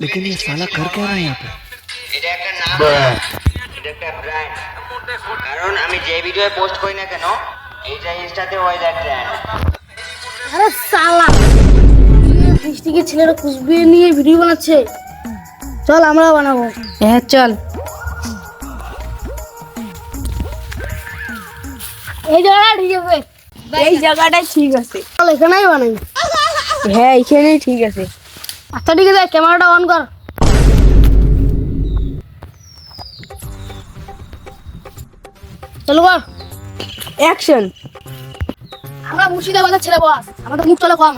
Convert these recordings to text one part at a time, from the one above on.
लेकिन ये साला कर क्या रहा है यहाँ पे এটা একটা নাম এটা একটা ব্র্যান্ড কারণ আমি যে ভিডিও পোস্ট করি না কেন এইটা ইনস্টাতে হয়ে যায় ট্রেন্ড আরে সালা ডিস্ট্রিক্টের ছেলেরা কুচবিয়ে নিয়ে ভিডিও বানাচ্ছে চল আমরা বানাবো হ্যাঁ চল এই জায়গাটা ঠিক আছে এই জায়গাটাই ঠিক আছে চল এখানেই বানাই হ্যাঁ এইখানেই ঠিক আছে আচ্ছা ঠিক আছে ক্যামেরাটা অন কর। চলো কর। অ্যাকশন আমরা মুর্শিদাবাদের ছেলে বস আমাদের মুখ চলে কম।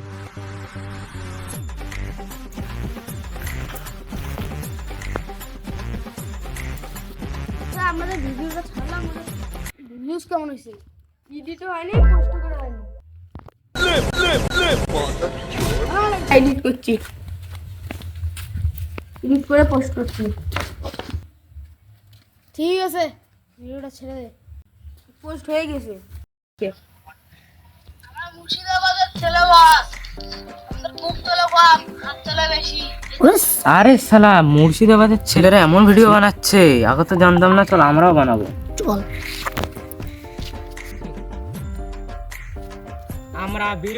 আচ্ছা, আমাদের ভিডিওটা ছাড়লাম ভিউজ কেমন হয়েছে? এডিট হয়নি পোস্ট করা হয়নি। এডিট করছি। এডিট করে পোস্ট করছি। ঠিক আছে। ভিডিওটা ছেড়ে দে। পোস্ট হয়ে গেছে। আরে সালা মুর্শিদাবাদের ছেলেরা এমন ভিডিও বানাচ্ছে। আগে তো জানতাম না চল আমরাও বানাবো। চল। আমরা বীর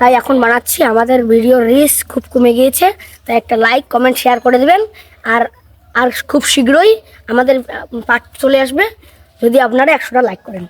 তাই এখন বানাচ্ছি। আমাদের ভিডিও রিস খুব কমে গিয়েছে, তাই একটা লাইক কমেন্ট শেয়ার করে দেবেন। আর আর খুব শীঘ্রই আমাদের পার্ট চলে আসবে। যদি আপনারা একশোটা লাইক করেন।